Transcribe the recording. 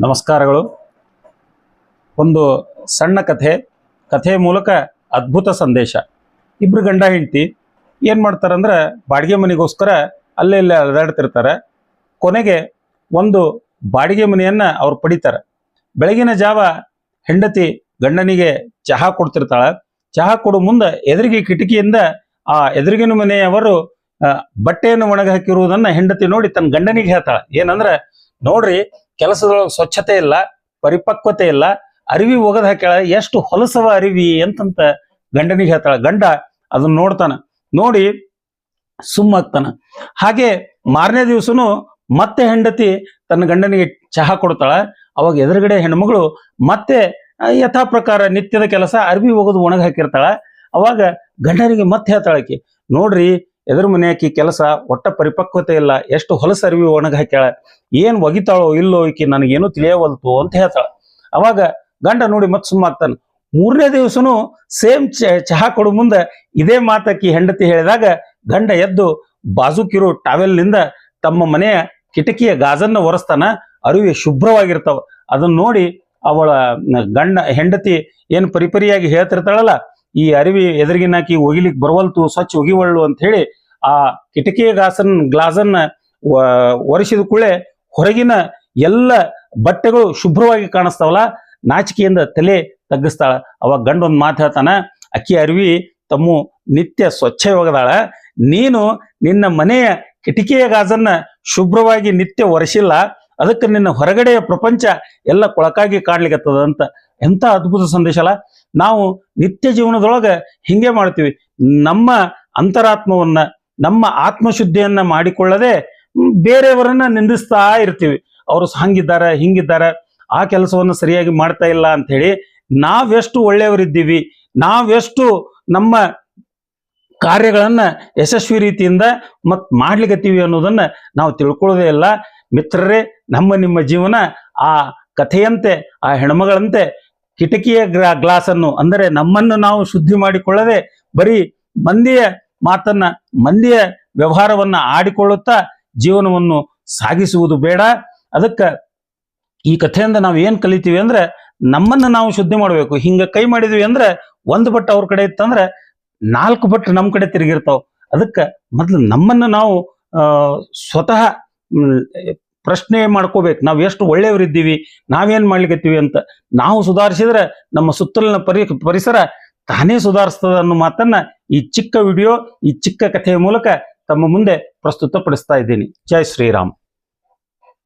ನಮಸ್ಕಾರಗಳು. ಒಂದು ಸಣ್ಣ ಕಥೆ, ಕಥೆಯ ಮೂಲಕ ಅದ್ಭುತ ಸಂದೇಶ. ಇಬ್ರು ಗಂಡ ಹೆಂಡತಿ ಏನು ಮಾಡ್ತಾರಂದ್ರೆ ಬಾಡಿಗೆ ಮನೆಗೋಸ್ಕರ ಅಲ್ಲೇ ಇಲ್ಲೇ ಅಲೆದಾಡ್ತಿರ್ತಾರೆ. ಕೊನೆಗೆ ಒಂದು ಬಾಡಿಗೆ ಮನೆಯನ್ನು ಅವ್ರು ಪಡಿತಾರೆ. ಬೆಳಗಿನ ಜಾವ ಹೆಂಡತಿ ಗಂಡನಿಗೆ ಚಹಾ ಕೊಡ್ತಿರ್ತಾಳೆ. ಚಹಾ ಕೊಡೋ ಮುಂದೆ ಎದುರಿಗೆ ಕಿಟಕಿಯಿಂದ ಆ ಎದುರಿಗಿನ ಮನೆಯವರು ಬಟ್ಟೆಯನ್ನು ಒಣಗಿ ಹಾಕಿರುವುದನ್ನ ಹೆಂಡತಿ ನೋಡಿ ತನ್ನ ಗಂಡನಿಗೆ ಹೇಳ್ತಾಳೆ. ಏನಂದ್ರೆ, ನೋಡ್ರಿ ಕೆಲಸದೊಳಗೆ ಸ್ವಚ್ಛತೆ ಇಲ್ಲ, ಪರಿಪಕ್ವತೆ ಇಲ್ಲ, ಅರಿವಿ ಒಗದ ಹಾಕ್ಯಾಳ, ಎಷ್ಟು ಹೊಲಸವ ಅರಿವಿ ಅಂತಂತ ಗಂಡನಿಗೆ ಹೇಳ್ತಾಳ. ಗಂಡ ಅದನ್ನ ನೋಡ್ತಾನ. ನೋಡಿ ಸುಮ್ಮಾಗ್ತಾನ ಹಾಗೆ ಮಾರನೇ ದಿವಸನು ಮತ್ತೆ ಹೆಂಡತಿ ತನ್ನ ಗಂಡನಿಗೆ ಚಹಾ ಕೊಡ್ತಾಳ. ಅವಾಗ ಎದುರುಗಡೆ ಹೆಣ್ಮಗಳು ಮತ್ತೆ ಯಥಾ ಪ್ರಕಾರ ನಿತ್ಯದ ಕೆಲಸ ಅರಿವಿ ಒಗದು ಒಣಗಿ ಹಾಕಿರ್ತಾಳ. ಅವಾಗ ಗಂಡನಿಗೆ ಮತ್ತೆ ಹೇಳ್ತಾಳಕಿ ನೋಡ್ರಿ ಎದುರು ಮನೆಯಾಕಿ ಕೆಲಸ, ಒಟ್ಟ ಪರಿಪಕ್ವತೆ ಇಲ್ಲ, ಎಷ್ಟು ಹೊಲಸ ಅರಿವಿ ಒಣಗ ಹಾಕ್ಯಾಳ, ಏನ್ ಒಗಿತಾಳೋ ಇಲ್ಲೋ ಈಕಿ ನನಗೇನು ತಿಳಿಯವಲ್ತು ಅಂತ ಹೇಳ್ತಾಳ. ಅವಾಗ ಗಂಡ ನೋಡಿ ಮತ್ತೆ ಸುಮ್ಮಾಗ್ತಾನ ಮೂರನೇ ದಿವಸನು ಸೇಮ್ ಚಹಾ ಕೊಡು ಮುಂದೆ ಇದೇ ಮಾತಕ್ಕಿ ಹೆಂಡತಿ ಹೇಳಿದಾಗ ಗಂಡ ಎದ್ದು ಬಾಜುಕಿರು ಟಾವೆಲ್ನಿಂದ ತಮ್ಮ ಮನೆಯ ಕಿಟಕಿಯ ಗಾಜನ್ನ ಒರೆಸ್ತಾನ, ಅರಿವಿ ಶುಭ್ರವಾಗಿರ್ತಾವ. ಅದನ್ನ ನೋಡಿ ಅವಳ ಗಂಡ, ಹೆಂಡತಿ ಏನು ಪರಿಪರಿಯಾಗಿ ಹೇಳ್ತಿರ್ತಾಳಲ್ಲ ಈ ಅರಿವಿ ಎದುರಿಗಿನಾಕಿ ಒಗಿಲಿಕ್ಕೆ ಬರವಲ್ತು, ಸ್ವಚ್ಛ ಒಗಿವಳ್ಳು ಅಂತ ಹೇಳಿ ಆ ಕಿಟಕಿಯ ಗಾಸನ್ ಗ್ಲಾಸನ್ನ ಒರೆಸಿದ ಕೂಡಲೇ ಹೊರಗಿನ ಎಲ್ಲ ಬಟ್ಟೆಗಳು ಶುಭ್ರವಾಗಿ ಕಾಣಿಸ್ತಾವಲ್ಲ, ನಾಚಿಕೆಯಿಂದ ತಲೆ ತಗ್ಗಿಸ್ತಾಳ. ಅವಾಗ ಗಂಡೊಂದು ಮಾತು ಹೇಳ್ತಾನ, ಅಕ್ಕಿ ಅರಿವಿ, ತಮ್ಮು ನಿತ್ಯ ಸ್ವಚ್ಛ ಒಗದಾಳ. ನೀನು ನಿನ್ನ ಮನೆಯ ಕಿಟಕಿಯ ಗಾಜನ್ನ ಶುಭ್ರವಾಗಿ ನಿತ್ಯ ಒರೆಸಿಲ್ಲ. ಅದಕ್ಕೆ ನಿನ್ನ ಹೊರಗಡೆಯ ಪ್ರಪಂಚ ಎಲ್ಲ ಕೊಳಕಾಗಿ ಕಾಣ್ಲಿಕ್ಕತ್ತದ ಅಂತ ಎಂಥ ಅದ್ಭುತ ಸಂದೇಶ ಅಲ್ಲ? ನಾವು ನಿತ್ಯ ಜೀವನದೊಳಗೆ ಹಿಂಗೆ ಮಾಡ್ತೀವಿ. ನಮ್ಮ ಅಂತರಾತ್ಮವನ್ನ, ನಮ್ಮ ಆತ್ಮಶುದ್ಧಿಯನ್ನು ಮಾಡಿಕೊಳ್ಳದೆ ಬೇರೆಯವರನ್ನು ನಿಂದಿಸ್ತಾ ಇರ್ತೀವಿ. ಅವರು ಹಂಗಿದ್ದಾರೆ, ಹಿಂಗಿದ್ದಾರೆ, ಆ ಕೆಲಸವನ್ನು ಸರಿಯಾಗಿ ಮಾಡ್ತಾ ಇಲ್ಲ ಅಂತ ಹೇಳಿ ನಾವೆಷ್ಟು ಒಳ್ಳೆಯವರಿದ್ದೀವಿ, ನಾವೆಷ್ಟು ನಮ್ಮ ಕಾರ್ಯಗಳನ್ನು ಯಶಸ್ವಿ ರೀತಿಯಿಂದ ಮತ್ತು ಮಾಡ್ಲಿಕತ್ತೀವಿ ಅನ್ನೋದನ್ನ ನಾವು ತಿಳ್ಕೊಳ್ಳೋದೇ ಇಲ್ಲ. ಮಿತ್ರರೇ, ನಮ್ಮ ನಿಮ್ಮ ಜೀವನ ಆ ಕಥೆಯಂತೆ, ಆ ಹೆಣ್ಮಗಳಂತೆ ಕಿಟಕಿಯ ಗ್ಲಾಸ್ ಗ್ಲಾಸನ್ನು, ಅಂದರೆ ನಮ್ಮನ್ನು ನಾವು ಶುದ್ಧಿ ಮಾಡಿಕೊಳ್ಳದೆ ಬರೀ ಮಂದಿಯ ಮಾತನ್ನ, ಮಂದಿಯ ವ್ಯವಹಾರವನ್ನ ಆಡಿಕೊಳ್ಳುತ್ತಾ ಜೀವನವನ್ನು ಸಾಗಿಸುವುದು ಬೇಡ. ಅದಕ್ಕೆ ಈ ಕಥೆಯಿಂದ ನಾವು ಏನು ಕಲಿತೀವಿ ಅಂದ್ರೆ, ನಮ್ಮನ್ನ ನಾವು ಶುದ್ಧಿ ಮಾಡಬೇಕು. ಹಿಂಗ ಕೈ ಮಾಡಿದ್ವಿ ಅಂದ್ರೆ, ಒಂದು ಬಟ್ ಅವ್ರ ಕಡೆ ಇತ್ತಂದ್ರೆ ನಾಲ್ಕು ಬಟ್ ನಮ್ಮ ಕಡೆ ತಿರುಗಿರ್ತಾವ. ಅದಕ್ಕೆ ಮೊದಲು ನಮ್ಮನ್ನ ನಾವು ಸ್ವತಃ ಪ್ರಶ್ನೆ ಮಾಡ್ಕೋಬೇಕು. ನಾವು ಎಷ್ಟು ಒಳ್ಳೆಯವರಿದ್ದೀವಿ, ನಾವೇನು ಮಾಡ್ಲಿಕತ್ತೀವಿ ಅಂತ ನಾವು ಸುಧಾರಿಸಿದ್ರೆ ನಮ್ಮ ಸುತ್ತಲಿನ ಪರಿ, ಪರಿಸರ ತಾನೇ ಸುಧಾರಿಸ್ತದ ಅನ್ನೋ ಮಾತನ್ನ ಈ ಚಿಕ್ಕ ವಿಡಿಯೋ, ಈ ಚಿಕ್ಕ ಕಥೆಯ ಮೂಲಕ ತಮ್ಮ ಮುಂದೆ ಪ್ರಸ್ತುತಪಡಿಸ್ತಾ ಇದ್ದೀನಿ. ಜೈ ಶ್ರೀರಾಮ್.